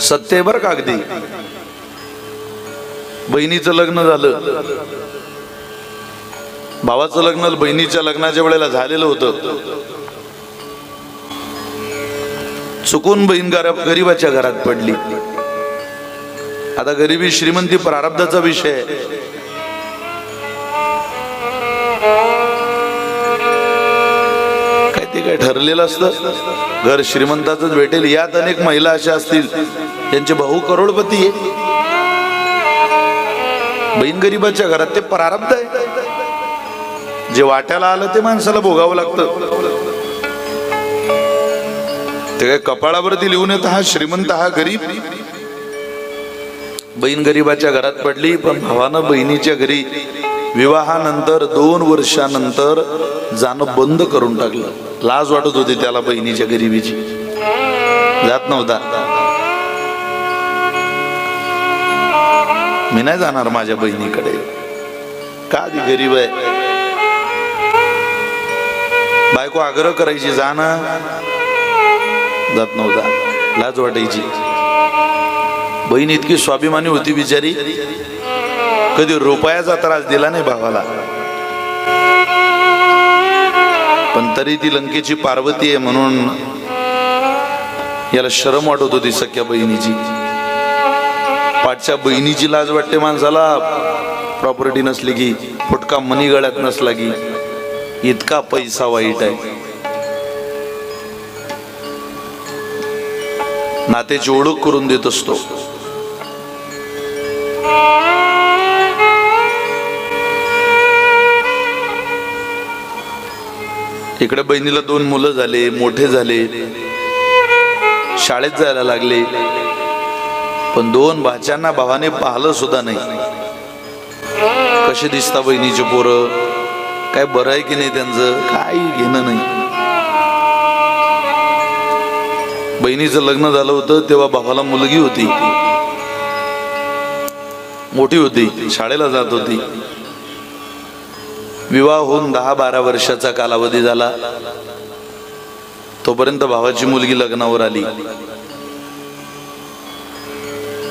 सत्य बर का अगदी बहिणीचं लग्न झालं. भावाचं लग्न बहिणीच्या लग्नाच्या वेळेला झालेलं होतं. चुकून बहीण गरा- गरीबाच्या घरात पडली. आता गरिबी श्रीमंती प्रारब्धाचा विषय आहे. काही ठरलेलं असतं. घर श्रीमंताच भेटेल. यात अनेक महिला अशा असतील. त्यांचे भाऊ करोडपती आहे. बहीण गरीबाच्या घरात ते प्रारब्ध आहे. जे वाट्याला आलं ते माणसाला भोगावं लागतं. ते काय कपाळावरती लिहून येत हा श्रीमंत हा गरीब. बहीण गरीबाच्या घरात पडली पण भावानं बहिणीच्या घरी विवाहानंतर दोन वर्षानंतर जाणं बंद करून टाकलं. लाज वाटत होती त्याला बहिणीच्या गरिबीची. जात नव्हता. मी नाही जाणार माझ्या बहिणीकडे. का ती गरीब आहे? बायको आग्रह करायची जा ना. जात नव्हता. लाज वाटायची. बहीण इतकी स्वाभिमानी होती बिचारी. कधी रुपयाचा त्रास दिला नाही भावाला. पण तरी ती लंकेची पार्वती आहे म्हणून याला शरम वाटत होती सख्या बहिणीची. पाठच्या बहिणीची लाज वाटते माणसाला. प्रॉपर्टी नसली की फुटका मनी गळ्यात नसला की इतका पैसा वाईट आहे. नात्याची ओळख करून देत असतो. इकडे बहिणीला दोन मुलं झाले मोठे झाले. शाळेत जायला लागले. पण दोन भाच्यांना भावाने पाहिलं सुद्धा नाही. कसे दिसता बहिणीचे पोरं? काय बरं आहे की नाही त्यांचं? काही घेणं नाही. बहिणीचं लग्न झालं होतं तेव्हा भावाला मुलगी होती. मोठी होती शाळेला जात होती. विवाह होऊन दहा बारा वर्षाचा कालावधी झाला. तोपर्यंत भावाची मुलगी लग्नावर आली.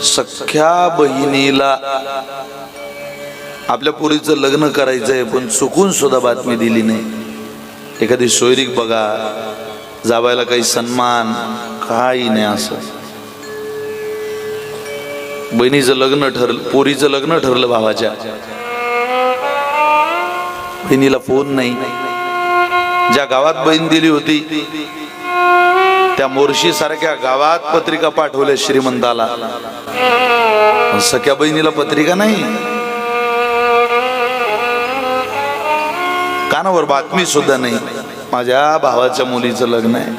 सख्या बहिणीला आपल्या पोरीचं लग्न करायचंय पण चुकून सुद्धा बातमी दिली नाही. एखादी सोयरीक बघा जावायला काही सन्मान काही नाही असं. बहिणीचं लग्न ठरलं पोरीचं लग्न ठरलं भावाच्या. बहिणीला फोन नाही. ज्या गावात बहीण दिली होती त्या मोर्शी सारख्या गावात पत्रिका पाठवल्या श्रीमंताला. सख्या बहिणीला पत्रिका नाही. कानावर बातमी सुद्धा नाही. माझ्या भावाच्या मुलीचं लग्न आहे.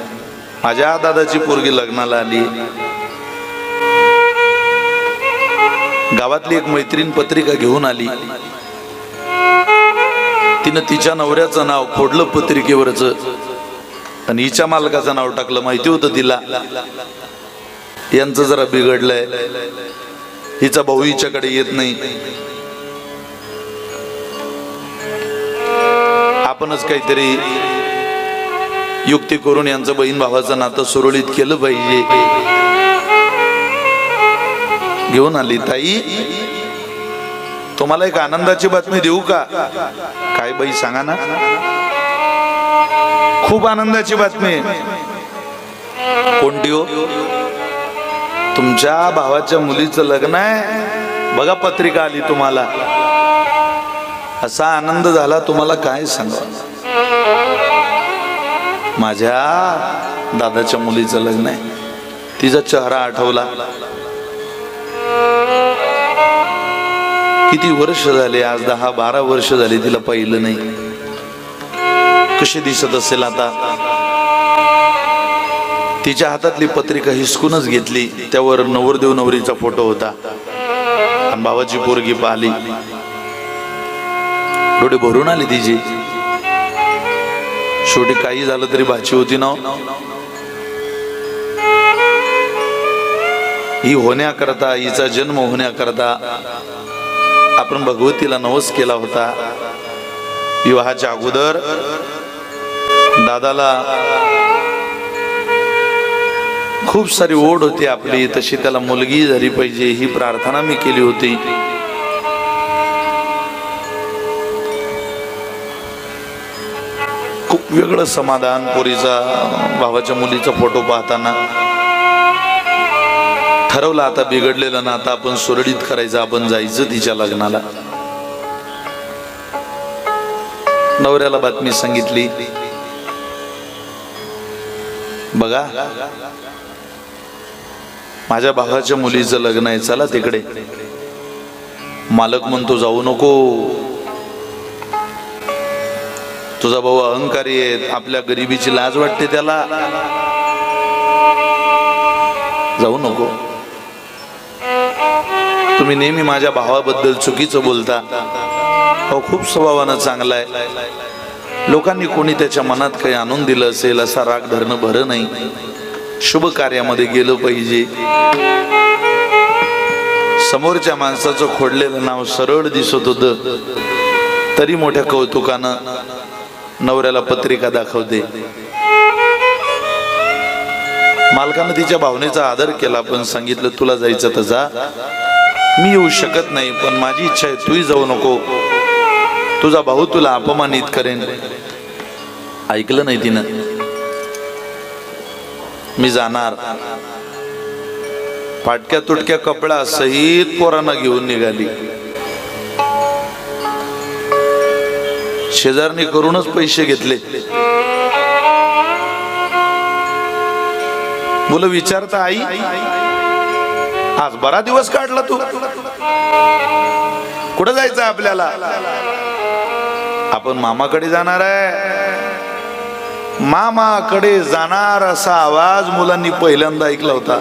माझ्या दादाची पोरगी लग्नाला आली. गावातली एक मैत्रीण पत्रिका घेऊन आली. तिनं तिच्या नवऱ्याचं नाव खोडलं पत्रिकेवरच. आणि हिच्या मालकाचं नाव टाकलं माहिती होतं तिला. यांचं जरा बिघडलंय. हिचा भाऊ हिच्याकडे येत नाही. आपणच काहीतरी युक्ती करून यांचं बहीण भावाचं नातं सुरळीत केलं पाहिजे. घेऊन आली ताई. तुम्हाला एक आनंदाची बातमी देऊ का? काय बाई सांगा ना. खूप आनंदाची बातमी. आहे. कोणती हो? तुमच्या भावाच्या मुलीचं लग्न आहे. बघा पत्रिका आली तुम्हाला. असा आनंद झाला तुम्हाला काय सांगा? माझ्या दादाच्या मुलीचं लग्न आहे. तिचा चेहरा आठवला. किती वर्ष झाले? आज दहा बारा वर्ष झाली तिला पाहिलं नाही. कशी दिसत असेल आता? तिच्या हातातली पत्रिका हिसकूनच घेतली. त्यावर नवरदेव नवरीचा फोटो होता. आणि पोरगी पाहिली. डोळे भरून आली तिची. शेवटी काही झालं तरी भाची होती ना हो. ही होण्याकरता हिचा जन्म होण्याकरता आपण भगवतीला नवस केला होता. विवाहाच्या अगोदर दादाला खूप सारी ओढ होती आपली. तशी त्याला मुलगी झाली पाहिजे ही प्रार्थना मी केली होती. खूप वेगळं समाधान पोरीचा भावाच्या मुलीचा फोटो पाहताना. ठरवलं आता बिघडलेलं ना आता आपण सुरळीत करायचं आपण जायचं तिच्या लग्नाला. नवऱ्याला बातमी सांगितली. बघा. माझ्या भावाच्या मुलीचं लग्न आहे चला तिकडे. मालक म्हणतो जाऊ नको. तुझा भाऊ अहंकारी आहे आपल्या गरिबीची लाज वाटते त्याला. जाऊ नको. तुम्ही नेहमी माझ्या भावाबद्दल चुकीचं बोलता. अहो खूप स्वभावानं चांगला आहे लोकांनी कोणी त्याच्या मनात काही आणून दिलं असेल असा राग धरणं बरं नाही. शुभ कार्यामध्ये गेलं पाहिजे. समोरच्या माणसाचं खोडलेलं नाव सरळ दिसत होतं. तरी मोठ्या कौतुकानं नवऱ्याला पत्रिका दाखवते. मालकानं तिच्या भावनेचा आदर केला पण सांगितलं तुला जायचं तर जा. मी येऊ शकत नाही पण माझी इच्छा आहे तूही जाऊ नको. तुझा भाऊ तुला अपमानित करेन. ऐकलं नाही तिनं. मी जाणार. फाटक्या तुटक्या कपडा सहित पोरांना घेऊन निघाली. शेजारनी करूनच पैसे घेतले. मुलं विचारता आई आज बरा दिवस काढला तू. कुठं जायचं आपल्याला? आपण मामाकडे जाणार आहे. मामाकडे जाणार असा आवाज मुलांनी पहिल्यांदा ऐकला होता.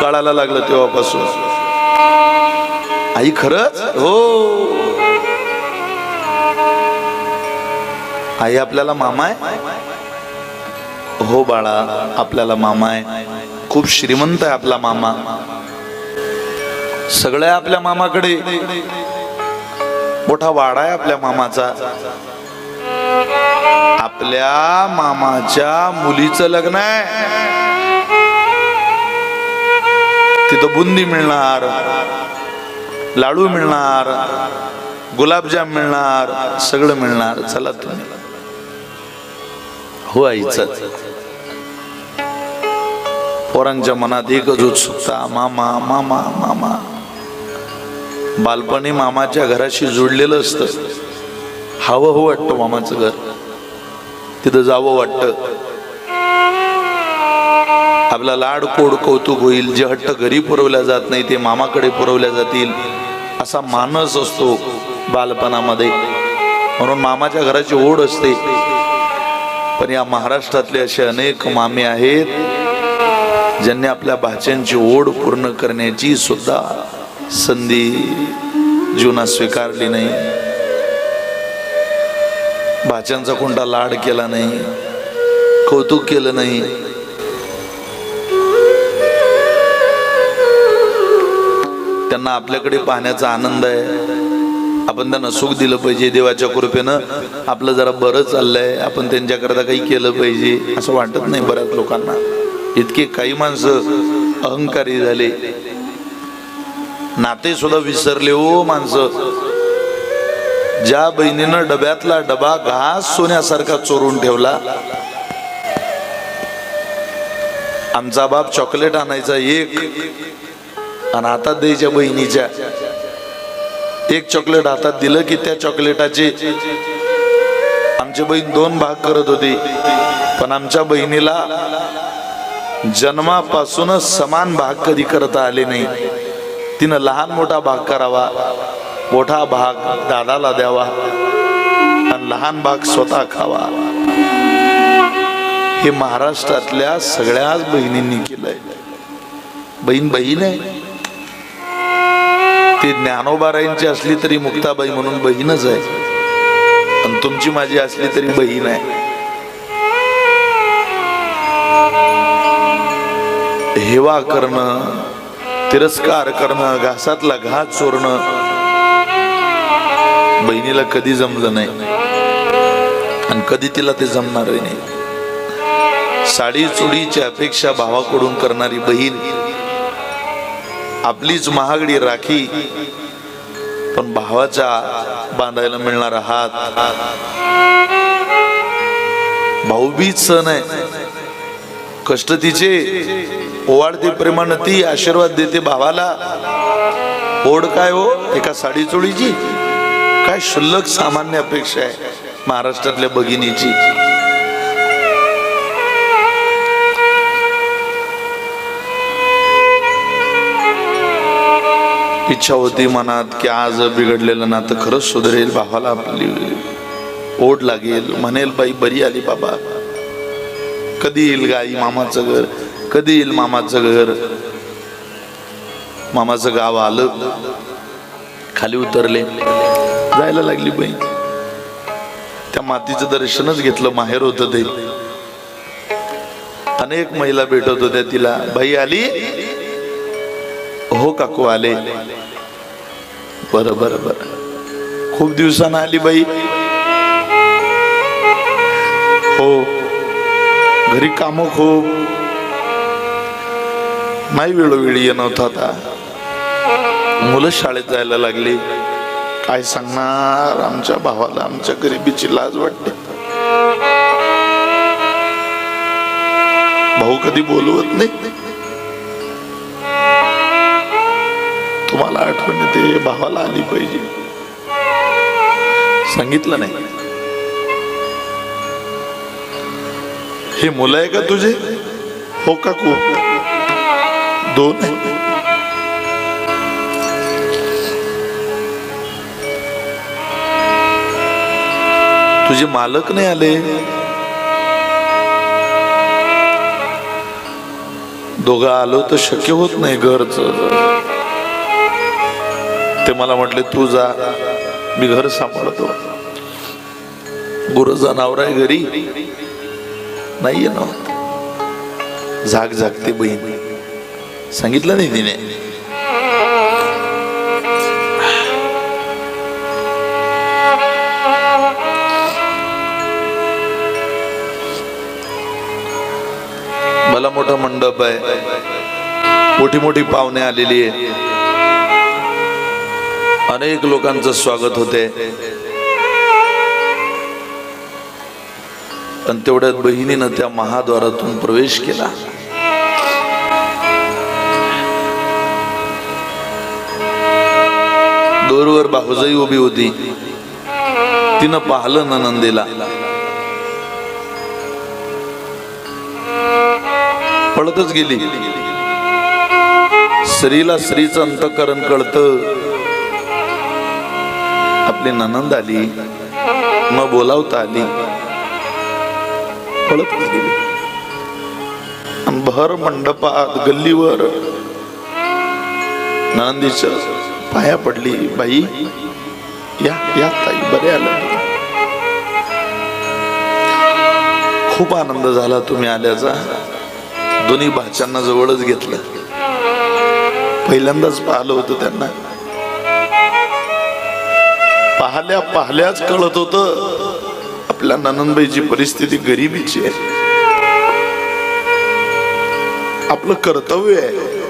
कळायला लागलं तेव्हापासून. आई खरंच? हो. आई आपल्याला मामा आहे? हो बाळा आपल्याला मामा आहे. खूप श्रीमंत आहे आपला मामा. सगळं आपल्या मामाकडे. मोठा वाडा आहे आपल्या मामाचा. आपल्या मामाच्या मुलीचं लग्न आहे. तिथं बुंदी मिळणार लाडू मिळणार गुलाबजाम मिळणार सगळं मिळणार. चला तुम्ही. हो आईच. पोरांच्या मनात एकच उत्सुकता मामा मामा मामा. बालपणी मामाच्या घराशी जुळलेलं असतं. हवं हो वाटतं मामाचं घर. तिथं जावं वाटतं. आपला लाड कोड कौतुक होईल. जे हट्ट घरी पुरवल्या जात नाही ते मामाकडे पुरवल्या जातील. असा मानस असतो बालपणामध्ये. म्हणून मामाच्या घराची ओढ असते. पण या महाराष्ट्रातले असे अनेक मामे आहेत ज्यांनी आपल्या भाच्यांची ओढ पूर्ण करण्याची सुद्धा संधी जीवनात स्वीकारली नाही. भाच्यांचा कोणता लाड केला नाही. कौतुक केलं नाही. त्यांना आपल्याकडे पाहण्याचा आनंद आहे. आपण त्यांना सुख दिलं पाहिजे. देवाच्या कृपेनं आपलं जरा बरं चाललंय. आपण त्यांच्याकरता काही केलं पाहिजे. असं वाटत नाही बऱ्याच लोकांना. इतके काही माणसं अहंकारी झाले. नाते सुद्धा विसरले हो माणसं. ज्या बहिणीनं डब्यातला डबा घास सोन्यासारखा चोरून ठेवला आमचा बाप चॉकलेट आणायचा एक आणि हातात द्यायच्या बहिणीच्या. एक चॉकलेट हातात दिलं की त्या चॉकलेटाचे. आमची बहीण दोन भाग करत होती पण आमच्या बहिणीला जन्मापासूनच समान भाग कधी करता आले नाही. तिनं लहान मोठा भाग करावा मोठा भाग दादाला द्यावा आणि लहान भाग स्वतः खावा. हे महाराष्ट्रातल्या सगळ्याच बहिणींनी केलंय. बहीण बहीण आहे. ती ज्ञानोबाराईंची असली तरी मुक्ताबाई म्हणून बहीणच आहे. आणि तुमची माझी असली तरी बहीण आहे. हेवा करणं तिरस्कार करणं घासातला घास चोरणं. बहिणीला कधी जमलं नाही. आणि कधी तिला ते जमणारही नाही. साडी चुडीची अपेक्षा भावाकडून करणारी बहीण आपलीच महागडी राखी पण भावाचा बांधायला मिळणारा हात. भाऊबीज सण आहे. कष्ट तिचे ओवाळते प्रेमानं ती आशीर्वाद देते भावाला. ओढ काय हो? एका साडी चोळीची? काय शुल्लक सामान्य अपेक्षा आहे महाराष्ट्रातल्या भगिनीची. इच्छा होती मनात की आज बिघडलेलं नातं खरंच सुधरेल भावाला आपली ओढ लागेल. म्हणेल बाई बरी आली बाबा. कधी येईल गाई मामाचं घर? कधी येईल मामाचं घर? मामाचं गाव आलं खाली उतरले. जायला लागली बाई. त्या मातीचं दर्शनच घेतलं माहेर होत ते. अनेक महिला भेटत होत्या तिला. बाई आली? हो काकू आले. बर बर बर. खूप दिवसानं आली बाई. हो घरी काम खूप. नाही वेळोवेळी येणं होतं आता. मुलं शाळेत जायला लागली. काय सांगणार? आमच्या भावाला आमच्या गरिबीची लाज वाटते. भाऊ कधी बोलवत नाही. तुम्हाला आठवण येते भावाला आली पाहिजे. सांगितलं नाही. हे मुलं आहे का तुझे? हो का कु? दोन. तुझे मालक नाही आले? दोघं आलो तर शक्य होत नाही घरच. ते मला म्हटले तू जा मी घर सांभाळतो. गुरु जनावर आहे घरी. नाहीये ना. झाक झागते बहीण. सांगितलं नाही तिने. मला मोठा मंडप आहे. मोठी मोठी पाहुणे आलेली आहे अनेक लोकांचं स्वागत होते. पण तेवढ्यात बहिणीनं त्या महाद्वारातून प्रवेश केला. दोरवर बाहुजाई उभी होती. तिनं पाहिलं नंदेला पळतच गेली. स्त्रीला स्त्रीचं अंतकरण कळत. आपली ननंद आली. न बोलावता आली. पळत गेले भर मंडपात गल्लीवर नंदीच्या पाया पडली बाई या या ताई बरे आलं. खूप आनंद झाला तुम्ही आल्याचा. दोन्ही भाच्यांना जवळच घेतलं. पहिल्यांदाच पाहिलं होतं त्यांना. पाहल्या पाहल्याच कळत होतं. आपल्या ननंदबाईची परिस्थिती गरिबीची आहे. आपलं कर्तव्य आहे.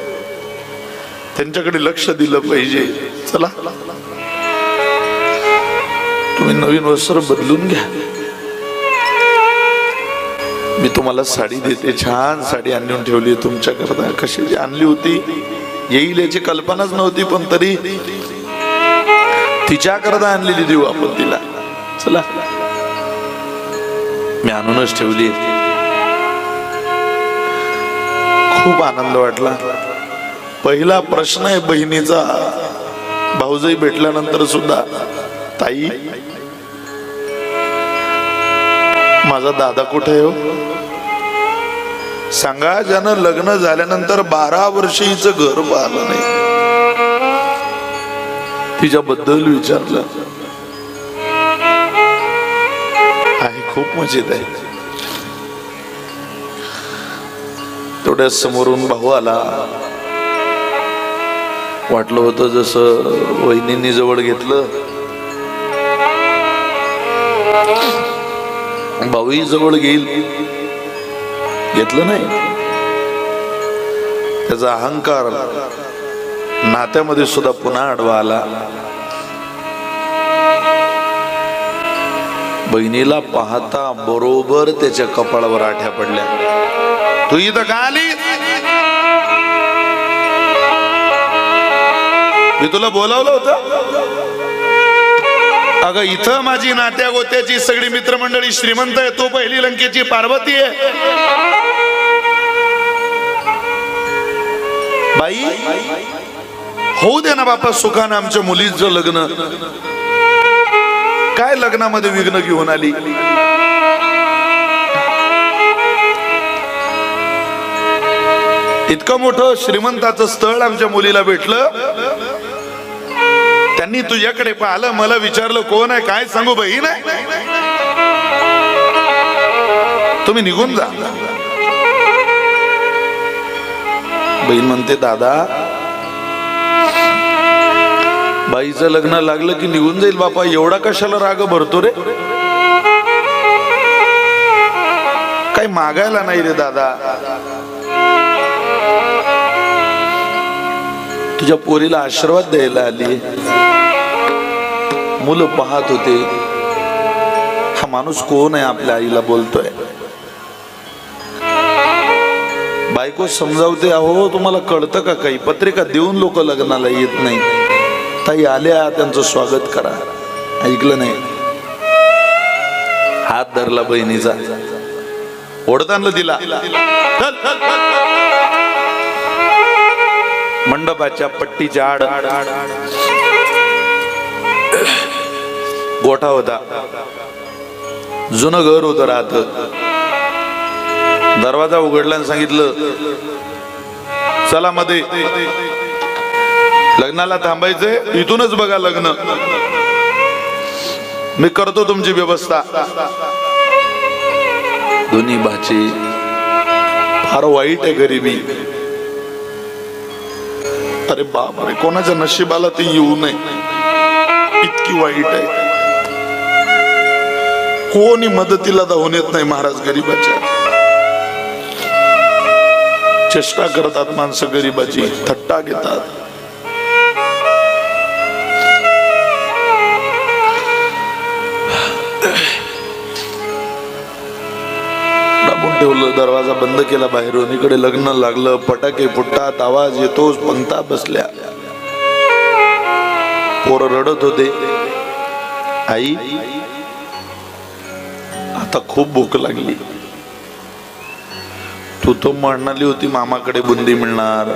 त्यांच्याकडे लक्ष दिलं पाहिजे. चला. तुम्ही नवीन वस्त्र बदलून घ्या. मी तुम्हाला साडी देते. छान साडी आणून ठेवली तुमच्याकरता. कशाची आणली होती येईल याची कल्पनाच नव्हती पण तरी तिच्याकरता आणलेली देऊ आपण तिला. चला. मी आणूनच ठेवली खूप आनंद वाटला. पहिला प्रश्न आहे बहिणीचा. भाऊजाई भेटल्यानंतर सुद्धा ताई माझा दादा कुठे आहे हो? सांगा ज्यानं लग्न झाल्यानंतर बारा वर्ष हिचं घर पाहिलं नाही. तिच्याबद्दल विचारलं. खूप मजेत आहे. तेवढ्या समोरून भाऊ आला. वाटलं होतं जसं वहिनींनी जवळ घेतलं. भाऊही जवळ घेईल. घेतलं नाही. त्याचा अहंकार नात्यामध्ये सुद्धा पुन्हा आडवा आला. बहिणीला पाहता बरोबर त्याच्या कपाळावर आठ्या पडल्या. तू इथं का आली? मी तुला बोलावलं होतं. अगं इथं माझी नात्या गोत्याची सगळी मित्रमंडळी श्रीमंत आहे तो पहिली लंकेची पार्वती आहे. बाई होऊ दे ना बापा सुखानं आमच्या मुलीचं लग्न. काय लग्नामध्ये विघ्न घेऊन आली? इतकं मोठं श्रीमंताचं स्थळ आमच्या मुलीला भेटलं. त्यांनी तुझ्याकडे पाहिलं मला विचारलं कोण आहे? काय सांगू बही नाही तुम्ही निघून जा. बहीण म्हणते दादा बाईचं लग्न लागलं की निघून जाईल बापा. एवढा कशाला राग भरतो रे? काही मागायला नाही रे दादा. तुझ्या पोरीला आशीर्वाद द्यायला आली. मुलं पाहत होते. हा माणूस कोण आहे आपल्या आईला बोलतोय? बायको समजावते अहो तुम्हाला कळतं का काही? पत्रिका देऊन लोक लग्नाला येत नाही ताई आल्या त्यांचं स्वागत करा. ऐकलं नाही. हात धरला बहिणीचा. ओढताना दिला. मंडपाच्या पट्टीच्या आड. गोठा होता. जुनं घर होतं राहत. दरवाजा उघडल्यानं सांगितलं चला मध्ये. लग्नाला थांबायचंय इथूनच बघा लग्न. मी करतो तुमची व्यवस्था. दोन्ही भाचे फार वाईट आहे गरिबी. अरे बाप रे कोणाच्या नशिबाला ते येऊ नये. इतकी वाईट आहे. कोणी मदतीला धावून येत नाही महाराज गरीबाच्या. चेष्टा करतात माणसं गरीबाची थट्टा घेतात. दरवाजा बंद केला बाहेरून. इकडे लग्न लागलं फटाके फुटतात आवाज येतोच पंगता बसल्या. पोरं रडत होते. आई आता खूप भूक लागली. तू तो म्हणाली होती मामाकडे बुंदी मिळणार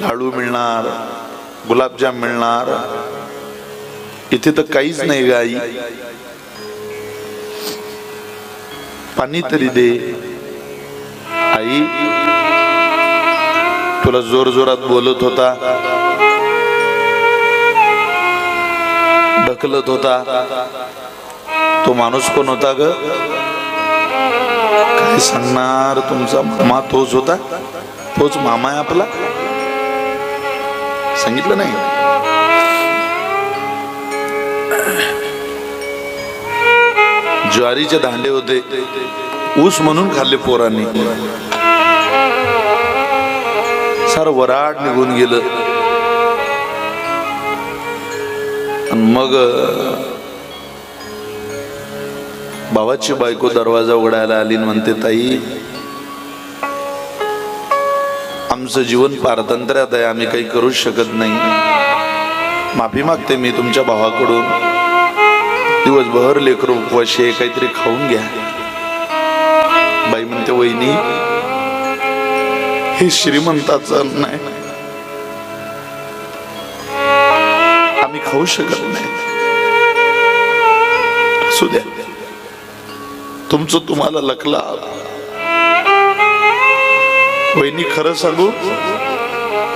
लाडू मिळणार गुलाबजाम मिळणार. इथे तर काहीच नाही गाई पाणी तरी दे. आई. तुला जोर जोरात बोलत होता. ढकलत होता. तो माणूस कोण होता ग? काय सांगणार तुमचा मामा तोच होता? तोच मामा आहे आपला? सांगितलं नाही? ज्वारीचे दांडे होते. ऊस म्हणून खाल्ले पोरांनी. सार वराड निघून गेलं. मग भावाची बायको दरवाजा उघडायला आली म्हणते ताई आमचं जीवन पारतंत्र्यात आहे आम्ही काही करूच शकत नाही. माफी मागते मी तुमच्या भावाकडून. दिवसभर लेकरू उपवाशी काहीतरी खाऊन घ्या. बाई म्हणते वहिनी हे श्रीमंताच नाही आम्ही खाऊ शकत नाही. असू द्या. तुमचं तुम्हाला लकला वहिनी खरं सांगू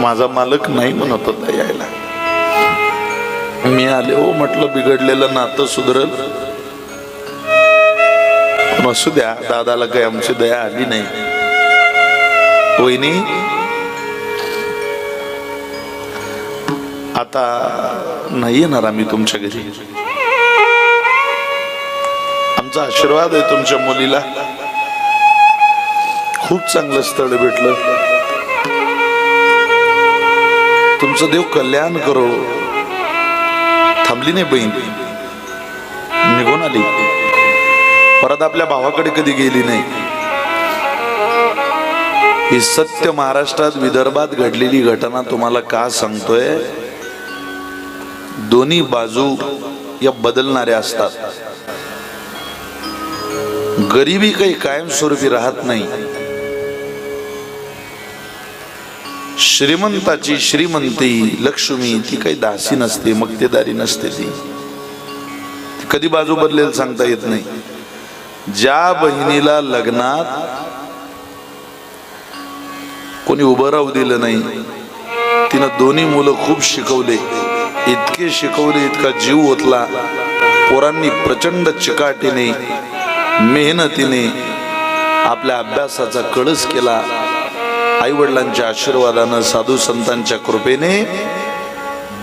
माझा मालक नाही म्हणत होता यायला. मी आले हो म्हटलं बिघडलेलं नातं सुधरल. पण असू द्या दादाला काही आमची दया आली नाही. वहिनी आता नाही येणार आम्ही तुमच्या घरी. आमचा आशीर्वाद आहे तुमच्या मुलीला. खूप चांगलं स्थळ भेटलं. तुमचं देव कल्याण करो. थांबली नाही बहीण. निघून आली. परत आपल्या भावाकडे कधी गेली नाही. ही सत्य महाराष्ट्रात विदर्भात घडलेली घटना तुम्हाला का सांगतोय? दोन्ही बाजू या बदलणाऱ्या असतात. गरिबी काही कायमस्वरूपी राहत नाही. श्रीमंताची श्रीमंती लक्ष्मी ती काही दासी नसते मक्तेदारी नसते ती ती. कधी बाजू बदलेल सांगता येत नाही. ज्या बहिणीला लग्नात कोणी उभं राहू दिलं नाही तिनं दोन्ही मुलं खूप शिकवले. इतके शिकवले इतका जीव ओतला. पोरांनी प्रचंड चिकाटीने मेहनतीने आपल्या अभ्यासाचा कळस केला. आई वडिलांच्या आशीर्वादानं साधू संतांच्या कृपेने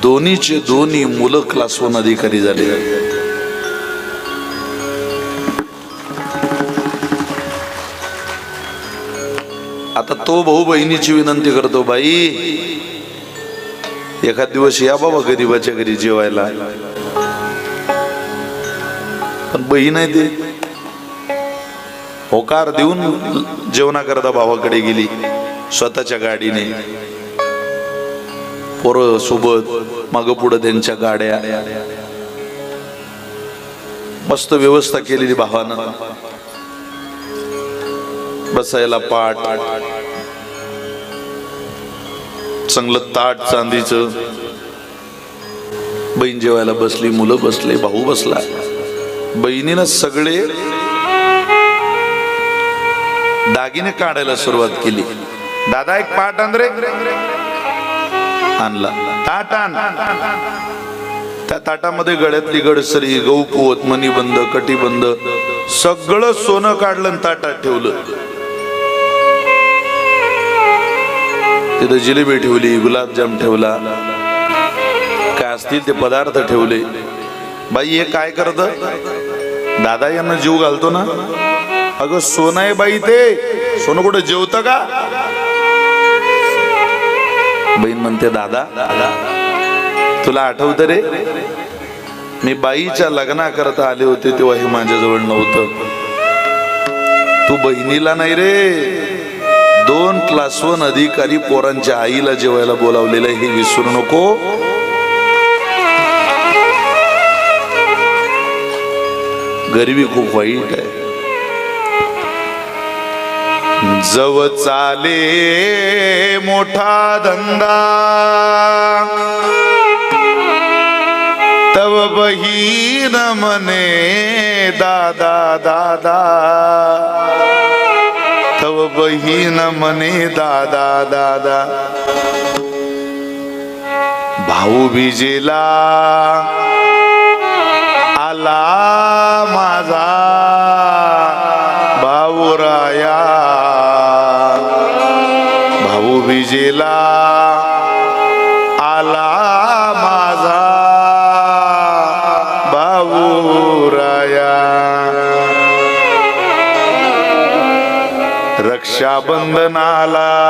दोन्हीचे दोन्ही मुलं क्लास वन अधिकारी झाले. आता तो भाऊ बहिणीची विनंती करतो बाई एखाद दिवस या बाबा गरीबाच्या घरी जेवायला. पण बहीण आहे ते. होकार देऊन जेवणाकरता भावाकडे गेली स्वतःच्या गाडीने. पोरं सोबत माग पुढं त्यांच्या गाड्या. मस्त व्यवस्था केलेली भावानं. बसायला पाठ. चांगलं ताट चांदीचं. बहीण जेवायला बसली मुलं बसले भाऊ बसला. बहिणीनं सगळे दागिने काढायला सुरुवात केली. दादा एक पाट आण रे. आणला. ताट आण. त्या ताटामध्ये गळ्यातली गडसरी गौपोत मणीबंद कटीबंद सगळं सोनं काढलं ताटात ठेवलं. तिथं जिलेबी ठेवली गुलाबजाम ठेवला. काय असतील ते पदार्थ ठेवले. बाई हे काय करत? दादा यांना जीव घालतो ना? अगं सोनं आहे बाई ते. सोनं कुठं जेवतं का? बहीण म्हणते दादा दादा तुला आठवत रे? मी बाईच्या लग्नाकरता आले होते तेव्हा हे माझ्याजवळ नव्हतं. तू बहिणीला नाही रे. दोन क्लास वन अधिकारी पोरांच्या आईला जेवायला बोलावलेलं हे विसरू नको. गरिबी खूप वाईट आहे. जव चाले मोठा धंदा. तव बहीण मने दादा दादा. बहीण म्हणे दादा दादा. भाऊ बीजेला आला माझा भाऊराया भाऊ बिजेला रक्षाबंधनाला.